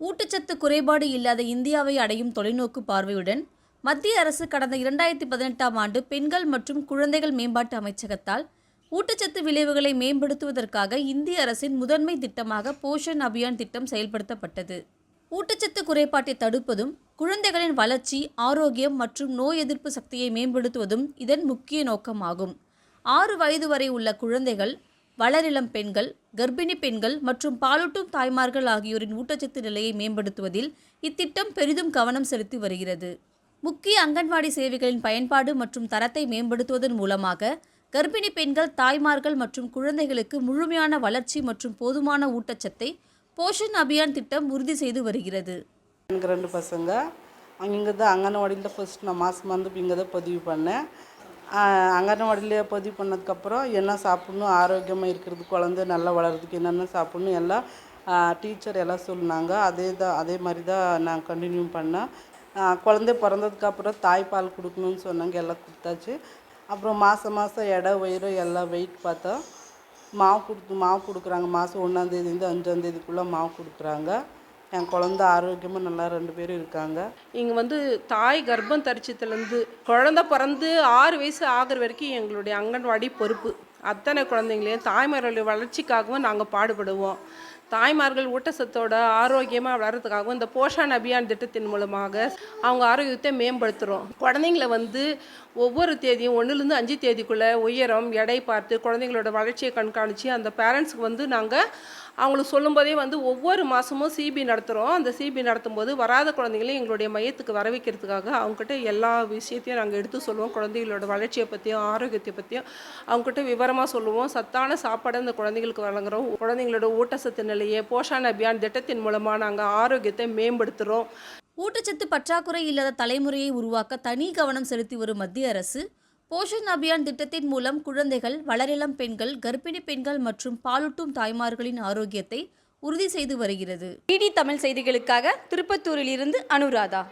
ஊட்டச்சத்து குறைபாடு இல்லாத இந்தியாவை அடையும் தொலைநோக்கு பார்வையுடன் மத்திய அரசு கடந்த இரண்டாயிரத்தி பதினெட்டாம் ஆண்டு பெண்கள் மற்றும் குழந்தைகள் மேம்பாட்டு அமைச்சகத்தால் ஊட்டச்சத்து விளைவுகளை மேம்படுத்துவதற்காக இந்திய அரசின் முதன்மை திட்டமாக போஷன் அபியான் திட்டம் செயல்படுத்தப்பட்டது. ஊட்டச்சத்து குறைபாட்டை தடுப்பதும் குழந்தைகளின் வளர்ச்சி ஆரோக்கியம் மற்றும் நோய் எதிர்ப்பு சக்தியை மேம்படுத்துவதும் இதன் முக்கிய நோக்கமாகும். ஆறு வயது வரை உள்ள குழந்தைகள் வளரிளம் பெண்கள் கர்ப்பிணி பெண்கள் மற்றும் பாலூட்டும் தாய்மார்கள் ஆகியோரின் ஊட்டச்சத்து நிலையை மேம்படுத்துவதில் இத்திட்டம் பெரிதும் கவனம் செலுத்தி வருகிறது. முக்கிய அங்கன்வாடி சேவைகளின் பயன்பாடு மற்றும் தரத்தை மேம்படுத்துவதன் மூலமாக கர்ப்பிணி பெண்கள் தாய்மார்கள் மற்றும் குழந்தைகளுக்கு முழுமையான வளர்ச்சி மற்றும் போதுமான ஊட்டச்சத்தை போஷன் அபியான் திட்டம் உறுதி செய்து வருகிறது. எனக்கு ரெண்டு பசங்க இங்கே தான் அங்கன்வாடியில் ஃபஸ்ட் நான் மாதம் வந்து இங்கே தான் பதிவு பண்ணேன். அங்கன்வாடியிலே பதிவு பண்ணதுக்கப்புறம் என்ன சாப்பிட்ணும் ஆரோக்கியமாக இருக்கிறது குழந்தை நல்லா வளர்றதுக்கு என்னென்ன சாப்பிட்ணும் எல்லாம் டீச்சர் எல்லாம் சொன்னாங்க. அதே தான் அதே மாதிரி தான் நான் கண்டினியூ பண்ணேன். குழந்தை பிறந்ததுக்கப்புறம் தாய்ப்பால் கொடுக்கணும்னு சொன்னாங்க எல்லாம் கொடுத்தாச்சு. அப்புறம் மாதம் மாதம் எடை உயரம் எல்லாம் வெயிட் பார்த்தோம் மாவு கொடுத்து மாவு கொடுக்குறாங்க. மாதம் ஒன்றாந்தேதிலேருந்து அஞ்சாந்தேதிக்குள்ளே மாவு கொடுக்குறாங்க. என் குழந்த ஆரோக்கியமாக நல்லா ரெண்டு பேரும் இருக்காங்க. இங்கே வந்து தாய் கர்ப்பம் தரிச்சத்துலேருந்து குழந்த பிறந்து ஆறு வயசு ஆகிற வரைக்கும் எங்களுடைய அங்கன்வாடி பொறுப்பு. அத்தனை குழந்தைங்களையும் தாய்மாரோடைய வளர்ச்சிக்காகவும் நாங்கள் பாடுபடுவோம். தாய்மார்கள் ஊட்டச்சத்தோட ஆரோக்கியமாக வளர்கிறதுக்காகவும் இந்த போஷான் அபியான் திட்டத்தின் மூலமாக அவங்க ஆரோக்கியத்தை மேம்படுத்துகிறோம் குழந்தைங்கள வந்து ஒவ்வொரு தேதியும் ஒன்றுலேருந்து அஞ்சு தேதிக்குள்ளே உயரம் எடை பார்த்து குழந்தைங்களோட வளர்ச்சியை கண்காணித்து அந்த பேரண்ட்ஸுக்கு வந்து நாங்கள் அவங்களுக்கு சொல்லும்போதே வந்து ஒவ்வொரு மாதமும் சிபி நடத்துகிறோம் அந்த சிபி நடத்தும் போது வராத குழந்தைங்களையும் எங்களுடைய மையத்துக்கு வர வைக்கிறதுக்காக அவங்ககிட்ட எல்லா விஷயத்தையும் நாங்கள் எடுத்து சொல்லுவோம். குழந்தைகளோட வளர்ச்சியை பற்றியும் ஆரோக்கியத்தை பற்றியும் அவங்ககிட்ட விவரமாக சொல்லுவோம். சத்தான சாப்பாடு அந்த குழந்தைங்களுக்கு வழங்குறோம். குழந்தைங்களோட ஊட்டச்சத்து நிலை நிலையை போஷான் அபியான் திட்டத்தின் மூலமாக நாங்கள் ஆரோக்கியத்தை மேம்படுத்துகிறோம் ஊட்டச்சத்து பற்றாக்குறை இல்லாத தலைமுறையை உருவாக்க தனி கவனம் செலுத்தி வரும் மத்திய அரசு போஷன் அபியான் திட்டத்தின் மூலம் குழந்தைகள் வளரிளம் பெண்கள் கர்ப்பிணி பெண்கள் மற்றும் பாலூட்டும் தாய்மார்களின் ஆரோக்கியத்தை உறுதி செய்து வருகிறது. டிடி தமிழ் செய்திகளுக்காக திருப்பத்தூரிலிருந்து அனுராதா.